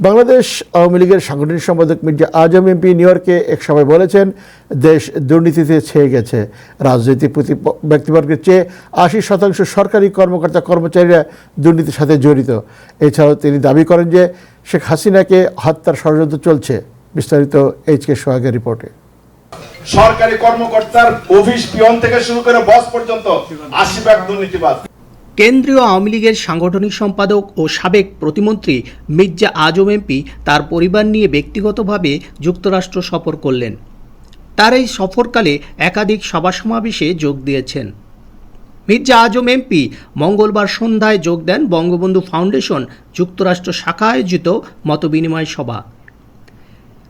বাংলাদেশ আওয়ামী লীগের সাংগঠনিক সম্পাদক মির্জা আজম এমপি নিউ ইয়র্কে এক সভায় বলেছেন, দেশ দুর্নীতিতে ছেয়ে গেছে। রাজনৈতিক প্রতি- ব্যক্তিবর্গের চেয়ে আশি শতাংশ সরকারি কর্মকর্তা কর্মচারীরা দুর্নীতির সাথে জড়িত। এছাড়াও তিনি দাবি করেন যে শেখ হাসিনাকে হত্যার ষড়যন্ত্র চলছে। বিস্তারিত এইচ কে সোহাগের রিপোর্টে। সরকারি কর্মকর্তার অফিস পিয়ন থেকে শুরু করে বস পর্যন্ত আশি ভাগ দুর্নীতিবাদ কেন্দ্রীয় আওয়ামী লীগের সাংগঠনিক সম্পাদক ও সাবেক প্রতিমন্ত্রী মির্জা আজম এমপি তার পরিবার নিয়ে ব্যক্তিগতভাবে যুক্তরাষ্ট্র সফর করলেন। তার এই সফরকালে একাধিক সভা সমাবেশে যোগ দিয়েছেন। মির্জা আজম এমপি মঙ্গলবার সন্ধ্যায় যোগ দেন বঙ্গবন্ধু ফাউন্ডেশন যুক্তরাষ্ট্র শাখা আয়োজিত মতবিনিময় সভা।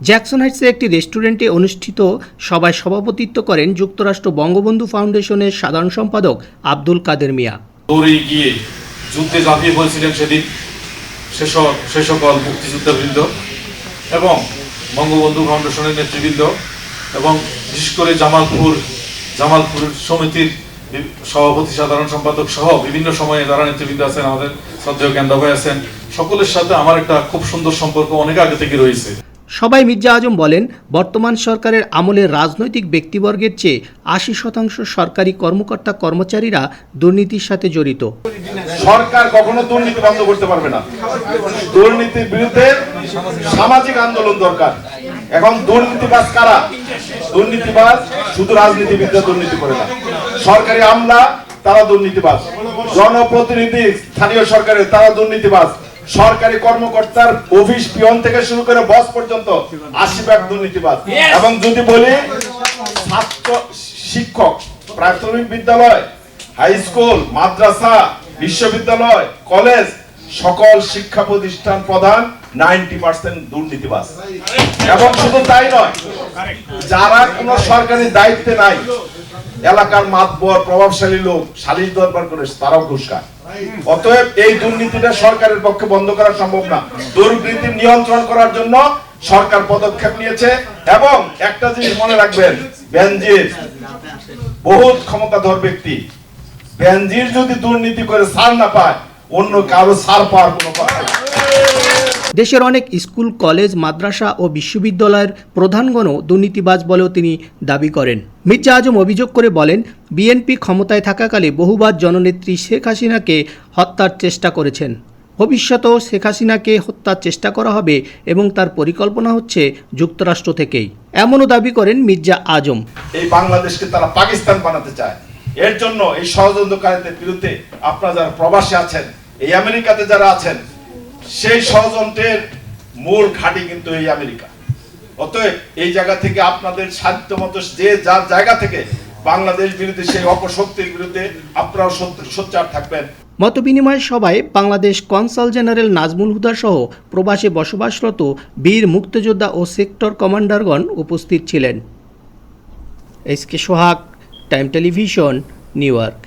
জ্যাকসন হাইটসে একটি রেস্টুরেন্টে অনুষ্ঠিত সভায় সভাপতিত্ব করেন যুক্তরাষ্ট্র বঙ্গবন্ধু ফাউন্ডেশনের সাধারণ সম্পাদক আব্দুল কাদের মিয়া। দৌড়ে গিয়ে যুদ্ধে ঝাঁপিয়ে পড়েছিলেন সেদিন সে স- সকল মুক্তিযোদ্ধাবৃন্দ এবং বঙ্গবন্ধু ফাউন্ডেশনের নেতৃবৃন্দ এবং বিশেষ করে জামালপুর জামালপুর সমিতির সভাপতি, সাধারণ সম্পাদক সহ বিভিন্ন সময়ে যারা নেতৃবৃন্দ আছেন, আমাদের শ্রদ্ধেয় কেন্দ্র ভাই আছেন, সকলের সাথে আমার একটা খুব সুন্দর সম্পর্ক অনেক আগে থেকে রয়েছে। সবাই মির্জা আজম বলেন, বর্তমান সরকারের আমলে রাজনৈতিক ব্যক্তিবর্গের চেয়ে আশি শতাংশ সরকারি কর্মকর্তা কর্মচারীরা দুর্নীতির সাথে জড়িত। সরকার কখনো দুর্নীতি বন্ধ করতে পারবে না। দুর্নীতির বিরুদ্ধে সামাজিক আন্দোলন দরকার। এখন দুর্নীতিবাজ কারা? দুর্নীতিবাজ শুধু রাজনীতিবিদরা দুর্নীতি করে না। সরকারি আমলা, তারা দুর্নীতিবাজ। জনপ্রতিনিধি, স্থানীয় সরকারের, তারা দুর্নীতিবাজ। সরকারি কর্মকর্তার অফিস পিয়ন থেকে শুরু করে বস পর্যন্ত আশি ভাগ দুর্নীতিবাজ এবং যদি বলি ছাত্র শিক্ষক প্রাথমিক বিদ্যালয় হাই স্কুল মাদ্রাসা বিশ্ববিদ্যালয় কলেজ সকল শিক্ষা প্রতিষ্ঠান প্রধান নাইনটি পার্সেন্ট দুর্নীতিবাস এবং শুধু তাই নয় যারা কোন সরকারি দায়িত্বে নাই এলাকার মাতবর, প্রভাবশালী লোক সালিশ দরবার করে তারাও ঘুষ খায় অতএব এই দুর্নীতিটা সরকারের পক্ষে বন্ধ করা সম্ভব না। দুর্নীতি নিয়ন্ত্রণ করার জন্য সরকার পদক্ষেপ নিয়েছে এবং একটা জিনিস মনে রাখবেন, বেনজির বহুত ক্ষমতাধর ব্যক্তি। বেনজির যদি দুর্নীতি করে সার না পায়, অন্য কারও সার পাওয়ার কোনো কথা। দেশের অনেক স্কুল, কলেজ, মাদ্রাসা ও বিশ্ববিদ্যালয়ের প্রধানগণও দুর্নীতিবাজ বলেও তিনি দাবি করেন। মির্জা আজম অভিযোগ করে বলেন, বিএনপি ক্ষমতায় থাকাকালে বহুবার জননেত্রী শেখ হাসিনাকে হত্যার চেষ্টা করেছেন। ভবিষ্যতেও শেখ হাসিনাকে হত্যার চেষ্টা করা হবে এবং তার পরিকল্পনা হচ্ছে যুক্তরাষ্ট্র থেকেই। এমনও দাবি করেন মির্জা আজম। এই বাংলাদেশকে তারা পাকিস্তান বানাতে চায়। এর জন্য এই ষড়যন্ত্রকারীদের বিরুদ্ধে আপনারা যারা প্রবাসী আছেন, এই আমেরিকাতে যারা আছেন সেই ষড়যন্ত্রের মূল ঘাঁটি কিন্তু এই আমেরিকা। অতএব এই জায়গা থেকে আপনাদের সাধ্য মতো, যে যার জায়গা থেকে বাংলাদেশ বিরুদ্ধে সেই অপশক্তির বিরুদ্ধে আপনারাও সোচ্চার থাকবেন। মতবিনিময় সভায় বাংলাদেশ কনসাল জেনারেল নাজমুল হুদা সহ প্রবাসে বসবাসরত বীর মুক্তিযোদ্ধা ও সেক্টর কমান্ডারগণ উপস্থিত ছিলেন। S K Sohag, Time Television, New York.